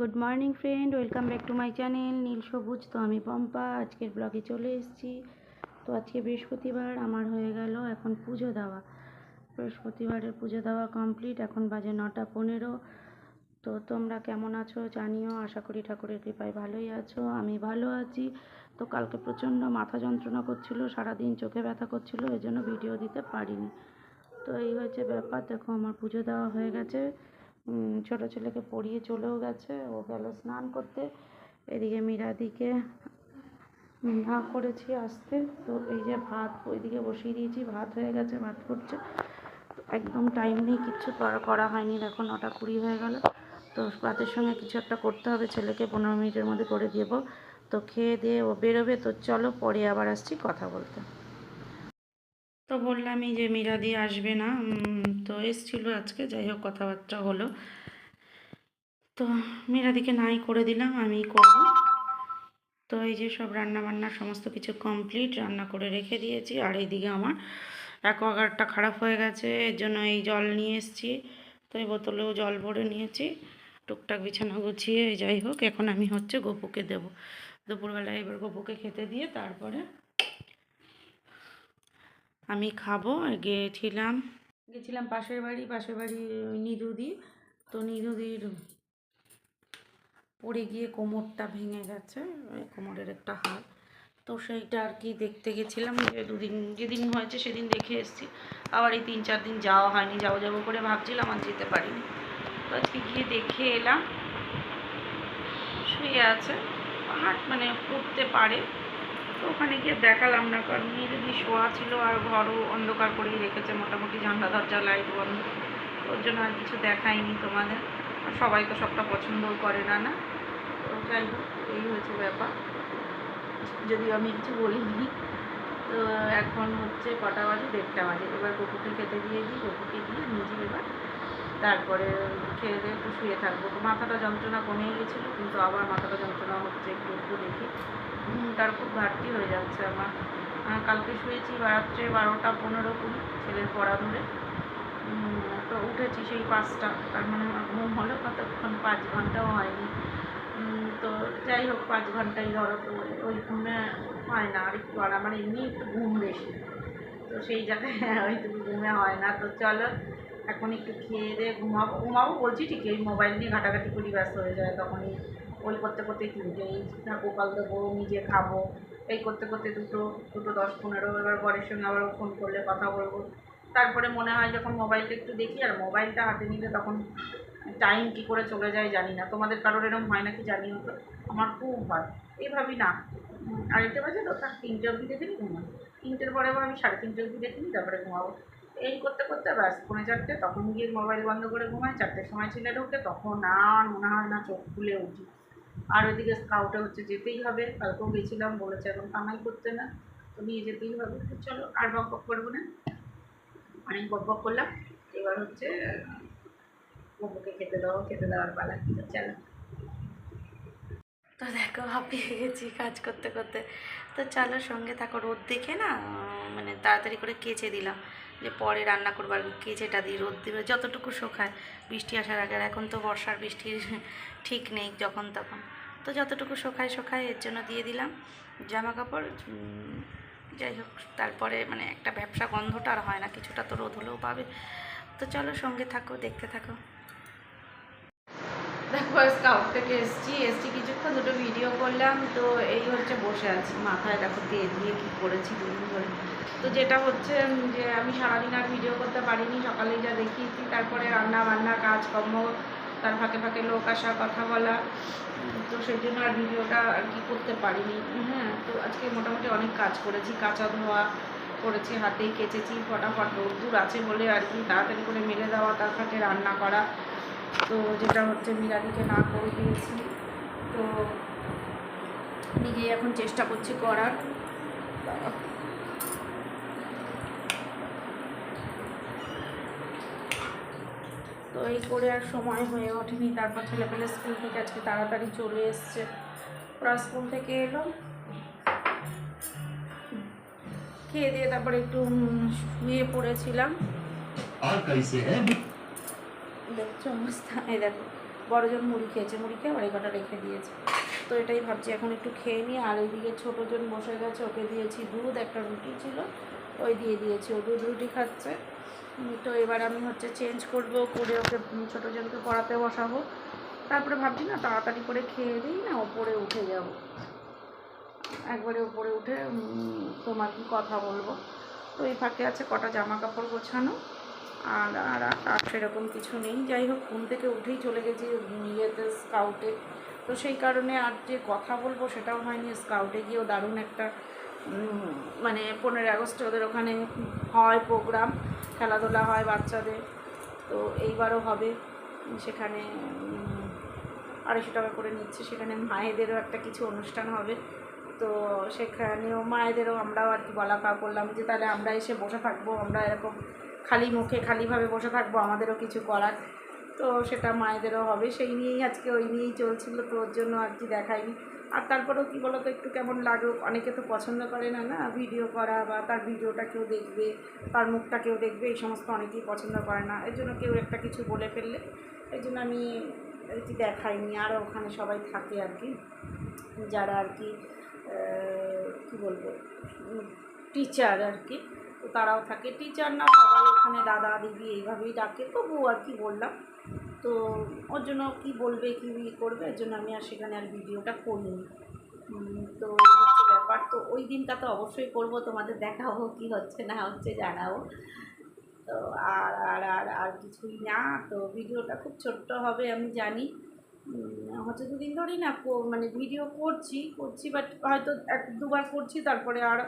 Good morning friend welcome back to my channel নীল সবুজ তো আমি পম্পা, আজকের ব্লগে চলে এসেছি। তো আজকে বৃহস্পতিবার, আমার হয়ে গেল এখন পুজো দেওয়া। বৃহস্পতিবারের পুজো দেওয়া কমপ্লিট এখন বাজে নটা পনেরো। তো তোমরা কেমন আছো জানিও, আশা করি ঠাকুরের কৃপায় ভালোই আছো, আমি ভালো আছি। তো কালকে প্রচণ্ড মাথা যন্ত্রণা করছিল, সারাদিন চোখে ব্যথা করছিল এই জন্য ভিডিও দিতে পারিনি। তো এই হয়েছে ব্যাপার, দেখো আমার পুজো দেওয়া হয়ে গেছে। ছোট ছেলেকে পড়িয়ে চলেও গেছে। ও গেল স্নান করতে। এদিকে মীরাদিকে না করেছি আসতে। তো এই যে ভাত, ওইদিকে বসিয়ে দিয়েছি। ভাত হয়ে গেছে, ভাত করছে। একদম টাইম নেই, কিচ্ছু করা হয়নি। দেখো নটা কুড়ি হয়ে গেল। তো ভাতের সঙ্গে কিছু একটা করতে হবে। ছেলেকে পনেরো মিনিটের মধ্যে করে দেবো। তো খেয়ে দিয়ে ও বেরোবে। তো চলো পরে আবার আসছি কথা বলতে। তো বললামই যে মীরাদি আসবে না। তো এসছিল আজকে, যাই হোক কথাবার্তা হলো। তো মীরাদিকে নাই করে দিলাম আমি করব। তো এই যে সব রান্না বান্না সমস্ত কিছু কমপ্লিট রান্না করে রেখে দিয়েছি। আর এইদিকে আমার অ্যাকোয়াগার্ডটা খারাপ হয়ে গেছে, এর জন্য এই জল নিয়ে এসেছি। তো এই বোতলেও জল ভরে নিয়েছি, টুকটাক বিছানা গুছিয়ে, যাই হোক, এখন আমি হচ্ছে গপুকে দেব। দুপুরবেলায় এবার গপুকে খেতে দিয়ে তারপরে আমি খাব গিয়েছিলাম গেছিলাম পাশের বাড়ি পাশের বাড়ি নিদুদি তো নিদুদির পড়ে গিয়ে কোমরটা ভেঙে গেছে কোমরের একটা হাড়। তো সেইটা আর কি দেখতে গেছিলাম, যে দুদিন, যেদিন হয়েছে সেদিন দেখে এসেছি। আবার এই তিন চার দিন যাওয়া হয়নি, যাব যাব করে ভাবছিলাম আর যেতে পারিনি। তো আজকে গিয়ে দেখে এলাম, শুয়ে আছে, হাট মানে উঠতে পারে। তো ওখানে গিয়ে দেখালাম না, কারণ যদি শোয়া ছিল আর ঘরও অন্ধকার করেই রেখেছে, মোটামুটি জানলা দরজা, লাইট বন্ধ, ওর জন্য আর কিছু দেখাইনি তোমাদের। আর সবাই তো সবটা পছন্দও করে না না? তো যাই হোক, এই হয়েছে ব্যাপার। যদিও আমি কিছু বলিনি। তো এখন হচ্ছে কটা বাজে? দেড়টা বাজে। এবার গপুকে খেতে দিয়ে দিই, গপুকে দিয়ে নিজে এবার তারপরে খেয়ে দিয়ে একটু শুয়ে থাকব। তো মাথাটা যন্ত্রণা কমে গেছিল, কিন্তু আবার মাথাটা যন্ত্রণা হচ্ছে একটু একটু দেখি। ঘুমটার খুব ঘাটতি হয়ে যাচ্ছে আমার। কালকে শুয়েছি রাত্রে বারোটা পনেরো কুড়ি, ছেলের পড়া ধরে। তো উঠেছি সেই পাঁচটা, তার মানে আমার ঘুম হলো কতক্ষণ পাঁচ ঘন্টাও হয়নি। তো যাই হোক, পাঁচ ঘন্টাই ধরো, তো ওই ঘুমে হয় না, আর একটু আর আমার এমনি একটু ঘুম বেশি। তো সেই জায়গায় ওইটুকু ঘুমে হয় না। তো চলো এখন একটু খেয়ে দিয়ে ঘুমাবো ঘুমাবো বলছি ঠিক, এই মোবাইল নিয়ে ঘাটাঘাটি করি ব্যস্ত হয়ে যায়। তখনই ওই করতে করতে তিনটে এই গোপাল দেবো নিজে খাব। এই করতে করতে দুটো দুটো দশ পনেরো, এবার বরের সঙ্গে আবার ফোন করলে কথা বলব। তারপরে মনে হয় যখন মোবাইলটা একটু দেখি, আর মোবাইলটা হাতে নিলে তখন টাইম কী করে চলে যায় জানি না। তোমাদের কারোর এরকম হয় নাকি জানিও তো? আমার খুব হয়। এই ভাবি না। আড়াইটে বাজে তো, থাক, তিনটে অবধি দেখে নি ঘুমাই তিনটের পরে আমি সাড়ে তিনটে অবধি দেখে নিই তারপরে ঘুমাবো। এই করতে করতে ব্যাস, পৌনে চারটে, তখন গিয়ে মোবাইল বন্ধ করে ঘুমাই, চারটের সময় ছেলে ঢোকে, তখন আর মনে হয় না চোখ খুলে উঠি। আর ওইদিকে স্কাউটে হচ্ছে যেতেই হবে, কালকেও গেছিলাম, বলেছে এখন কামাই করতে না, তো নিয়ে যেতেই হবে। চলো, আর বক বক করব না। অনেক বক বক করলাম, এবার হচ্ছে বকুকে খেতে দাও, খেতে দেওয়ার পালা। চলো। তো দেখো হাঁপিয়ে গেছি কাজ করতে করতে। তো চলো সঙ্গে থাকো, রোদ দেখে না মানে তাড়াতাড়ি করে কেচে দিলাম। যে পরে রান্না করব আর কেচেটা দিই, রোদ দিবে, যতটুকু শোকায় বৃষ্টি আসার আগে এখন তো বর্ষার বৃষ্টির ঠিক নেই যখন তখন। তো যতটুকু শোকায় শোকায় এর জন্য দিয়ে দিলাম জামা কাপড় যাই হোক, তারপরে মানে একটা ব্যবসা গন্ধটা আর হয় না, কিছুটা তো রোদ হলেও পাবে। তো চলো সঙ্গে থাকো, দেখতে থাকো। দেখো স্কাউট থেকে এসছি এসছি কিছুক্ষণ, দুটো করলাম তো এই হচ্ছে বসে আছি। মাথায় দেখো তেল দিয়ে কী করেছি দুদিন ধরে। তো যেটা হচ্ছে যে আমি সারাদিন আর ভিডিও করতে পারিনি সকালে যা দেখিয়েছি, তারপরে রান্না বান্না কাজকর্ম, তার ফাঁকে ফাঁকে লোক আসা, কথা বলা। তো সেই জন্য আর ভিডিওটা আর কি করতে পারিনি। হ্যাঁ তো আজকে মোটামুটি অনেক কাজ করেছি। কাঁচা ধোয়া করেছি হাতেই কেচেছি, ফটাফট রোদ্দুর আছে বলে আর কি তাড়াতাড়ি করে মেলে দেওয়া, তার ফাঁকে রান্না করা। তো যেটা হচ্ছে মিরাদিকে না করে দিয়েছি। তো নিজেই এখন চেষ্টা করছি করার। তো এই করে আর সময় হয়ে ওঠেনি তারপর ছেলেপেলে স্কুল থেকে আজকে তাড়াতাড়ি চলে এসছে। ওরা স্কুল থেকে এলো। খেয়ে দিয়ে তারপরে একটু শুয়ে পড়েছিলাম। হ্যাঁ? দেখছ অবস্থা। এই দেখো বড়জন মুড়ি খেয়েছে মুড়ি খেয়ে আবার এই কটা রেখে দিয়েছে। তো এটাই ভাবছি। এখন একটু খেয়ে নিই। আর এইদিকে ছোটোজন বসে গেছে, ওকে দিয়েছি দুধ, একটা রুটি ছিল, ওই দিয়ে দিয়েছি। ও দুধ রুটি খাচ্ছে। তো এবার আমি হচ্ছে চেঞ্জ করব, করে ওকে ছোটোজনকে পড়াতে বসাবো। তারপরে ভাবছি, না, তাড়াতাড়ি করে খেয়ে দিই না, ওপরে উঠে যাব। একবারে ওপরে উঠে তোমার কি কথা বলব? তো এই ফাঁকে আছে কটা জামা কাপড় গোছানো। আর, আর- আর সেরকম কিছু নেই। যাই হোক, ঘুম থেকে উঠেই চলে গেছি ইয়েতে স্কাউটে। তো সেই কারণে আর যে কথা বলব সেটাও হয়নি। স্কাউটে গিয়েও দারুণ একটা মানে পনেরোই আগস্টে ওদের ওখানে হয় প্রোগ্রাম, খেলাধুলা হয় বাচ্চাদের। তো এইবারও হবে। সেখানে আড়াইশো টাকা করে নিচ্ছে। সেখানে মায়েদেরও একটা কিছু অনুষ্ঠান হবে। তো সেখানেও মায়েদেরও আমরাও আর কি বলা কা করলাম যে তাহলে আমরা এসে বসে থাকব, আমরা এরকম খালি মুখে খালিভাবে বসে থাকব, আমাদেরও কিছু করার। তো সেটা মায়েদেরও হবে। সেই নিয়েই আজকে ওই নিয়েই চলছিল, তো ওর জন্য আর কি দেখাইনি। আর তারপরেও কী বলো তো একটু কেমন লাগল অনেকে তো পছন্দ করে না না? ভিডিও করা বা তার ভিডিওটা কেউ দেখবে, তার মুখটা কেউ দেখবে, এই সমস্ত অনেকেই পছন্দ করে না। এর জন্য কেউ একটা কিছু বলে ফেললে এই জন্য আমি আর কি দেখাইনি আর ওখানে সবাই থাকে আর কি। যারা আর কি কী বলব, টিচার আর কি। তারাও থাকে। টিচার না, সবাই ওখানে দাদা, দিদি এইভাবেই ডাকে। তবু আর কি বললাম, তো ওর জন্য কী বলবে, কী করবে, এর জন্য আমি আর সেখানে আর ভিডিওটা করিনি। তো হচ্ছে ব্যাপার। তো ওই দিনটা তো অবশ্যই করব, তোমাদের দেখাবো কী হচ্ছে, না হচ্ছে, জানাব। তো আর আর আর আর কিছুই না। তো ভিডিওটা খুব ছোট্ট হবে, আমি জানি। হচ্ছে দুদিন ধরেই না মানে ভিডিও করছি করছি বাট হয়তো এক, দুবার করছি, তারপরে আর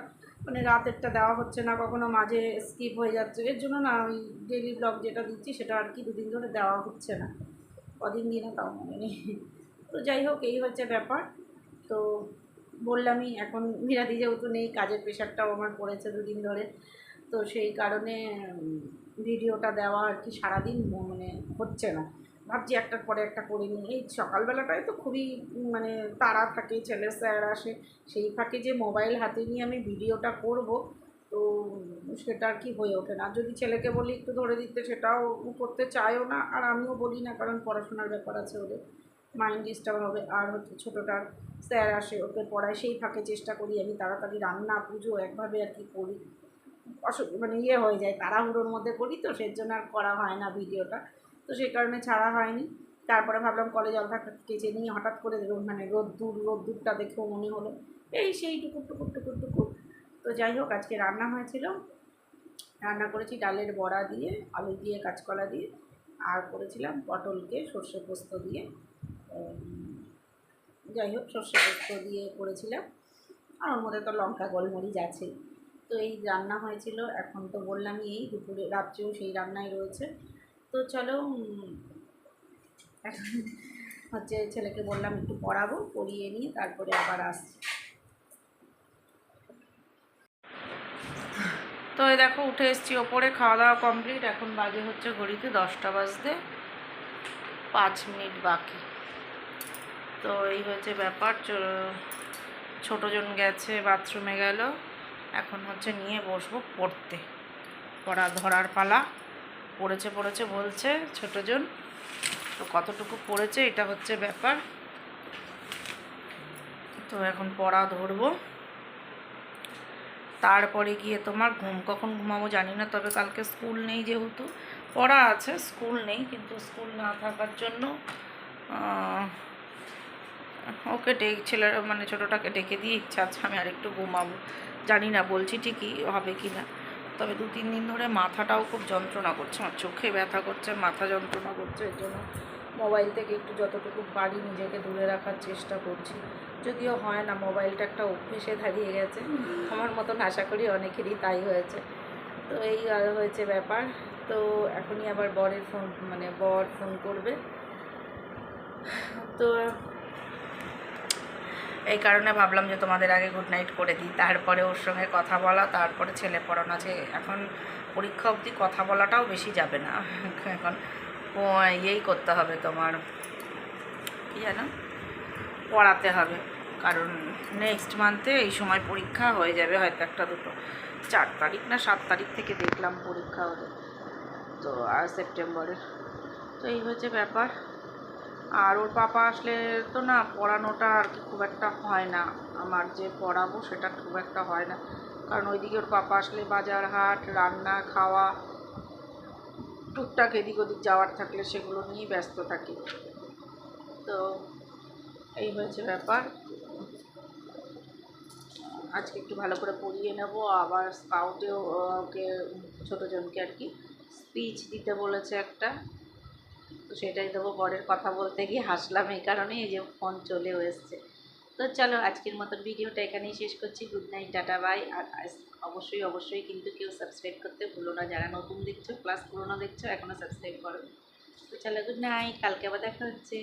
মানে রাতেরটা দেওয়া হচ্ছে না, কখনো মাঝে স্কিপ হয়ে যাচ্ছে। এর জন্য না ওই ডেলি ব্লগ যেটা দিচ্ছি সেটা আর কি দুদিন ধরে দেওয়া হচ্ছে না। কদিন দিয়ে না তাও মনে নেই। তো যাই হোক, এই হচ্ছে ব্যাপার। তো বললামই, এখন মিরাদি যেহেতু নেই, কাজের প্রেশারটাও আমার পড়েছে দুদিন ধরে। তো সেই কারণে ভিডিওটা দেওয়া আর কি সারাদিন মানে হচ্ছে না। ভাবছি একটার পরে একটা করে নিই। এই সকালবেলাটায় তো খুবই মানে তাড়া থাকে, ছেলে স্যার আসে, সেই ফাঁকে যে মোবাইল হাতে নিয়ে আমি ভিডিওটা করব, তো সেটা আর কি হয়ে ওঠে না। যদি ছেলেকে বলি একটু ধরে দিতে, সেটাও করতে চায়ও না, আর আমিও বলি না, কারণ পড়াশোনার ব্যাপার আছে ওদের। মাইন্ড ডিস্টার্ব হবে, আর হচ্ছে ছোটোটার স্যার আসে, ওকে পড়ায় সেই ফাঁকে চেষ্টা করি, আমি তাড়াতাড়ি রান্না, পুজো একভাবে আর কি করি। অসু মানে ইয়ে হয়ে যায়, তাড়াহুড়োর মধ্যে করি তো সেই জন্য আর করা হয় না ভিডিওটা। তো সেই কারণে ছাড়া হয়নি। তারপরে ভাবলাম কলেজ থাকা কেচে নিয়ে হঠাৎ করে মানে রোদ্দুর, রোদ্দুরটা দেখেও মনে হলো। এই সেই টুকুর টুকুর টুকুর টুকুর। তো যাই হোক, আজকে রান্না হয়েছিল। রান্না করেছি ডালের বড়া দিয়ে, আলু দিয়ে, কাঁচকলা দিয়ে, আর করেছিলাম পটলকে সর্ষে পোস্ত দিয়ে। যাই হোক, সর্ষে পোস্ত দিয়ে করেছিলাম। আর ওর মধ্যে তো লঙ্কা, গোলমরিচ আছেই তো এই রান্না হয়েছিল। এখন তো বললামই এই দুপুরে, রাত্রেও সেই রান্নাই রয়েছে। তো চলো এখন হচ্ছে ছেলেকে বললাম একটু পড়াবো, পড়িয়ে নিয়ে তারপরে আবার আসছি। তো এই দেখো, উঠে এসেছি ওপরে খাওয়া দাওয়া কমপ্লিট। এখন বাজে হচ্ছে ঘড়িতে দশটা বাজতে পাঁচ মিনিট বাকি। তো এই হচ্ছে ব্যাপার ছোটোজন গেছে, বাথরুমে গেল। এখন হচ্ছে নিয়ে বসবো পড়তে। পড়া ধরার পালা। পড়েছে পড়েছে, বলছে ছোটোজন। তো কতটুকু পড়েছে, এটা হচ্ছে ব্যাপার। তো এখন পড়া ধরবো। তারপরে গিয়ে তোমার ঘুম, কখন ঘুমাবো জানি না, তবে কালকে স্কুল নেই যেহেতু। পড়া আছে, স্কুল নেই, কিন্তু স্কুল না থাকার জন্য ওকে ডেক ছেলেরা মানে ছোটোটাকে ডেকে দিয়ে ইচ্ছা আছে আমি আরেকটু ঘুমাবো। জানি না, বলছি ঠিকই হবে কি না তবে দু তিন দিন ধরে মাথাটাও খুব যন্ত্রণা করছে, আমার চোখে ব্যথা করছে, মাথা যন্ত্রণা করছে, এর জন্য মোবাইল থেকে একটু যতটুকু পারি নিজেকে দূরে রাখার চেষ্টা করছি। যদিও হয় না, মোবাইলটা একটা অভ্যেসে দাঁড়িয়ে গেছে। আমার মতন আশা করি অনেকেরই তাই হয়েছে। তো এই হয়েছে ব্যাপার। তো এখনই আবার বরের ফোন মানে বর ফোন করবে। তো এই কারণে ভাবলাম যে তোমাদের আগে গুড নাইট করে দিই। তারপরে ওর সঙ্গে কথা বলা, তারপরে ছেলে পড়ানো আছে এখন পরীক্ষা অবধি কথা বলাটাও বেশি যাবে না। এখন ইয়েই করতে হবে তোমার, কী জানো পড়াতে হবে। কারণ নেক্সট মান্থে এই সময় পরীক্ষা হয়ে যাবে হয়তো একটা দুটো। চার তারিখ না সাত তারিখ থেকে দেখলাম পরীক্ষা ওদের তো আর সেপ্টেম্বরের। তো এই হচ্ছে ব্যাপার। আর ওর পাপা আসলে তো না পড়ানোটা আর কি খুব একটা হয় না। আমার যে পড়াবো সেটা খুব একটা হয় না। কারণ ওইদিকে ওর পাপা আসলে বাজার হাট, রান্না, খাওয়া, টুকটাক এদিক ওদিক যাওয়ার থাকলে সেগুলো নিয়েই ব্যস্ত থাকি। তো এই হয়েছে ব্যাপার। আজকে একটু ভালো করে পড়িয়ে নেব। আবার স্কাউটেও ওকে ছোটোজনকে আর কি স্পিচ দিতে বলেছে একটা। তো সেটাই দেবো বরের কথা বলতে গিয়ে হাসলাম এই কারণে এই যে ফোন চলেও এসছে। তো চলো আজকের মতন ভিডিওটা এখানেই শেষ করছি। গুড নাইট টাটা বাই আর অবশ্যই অবশ্যই কিন্তু কেউ সাবস্ক্রাইব করতে ভুলো না। যারা নতুন দেখছ প্লাস পুরোনো দেখছ এখনও সাবস্ক্রাইব করো। তো চলো গুড নাইট কালকে আবার দেখা হচ্ছে।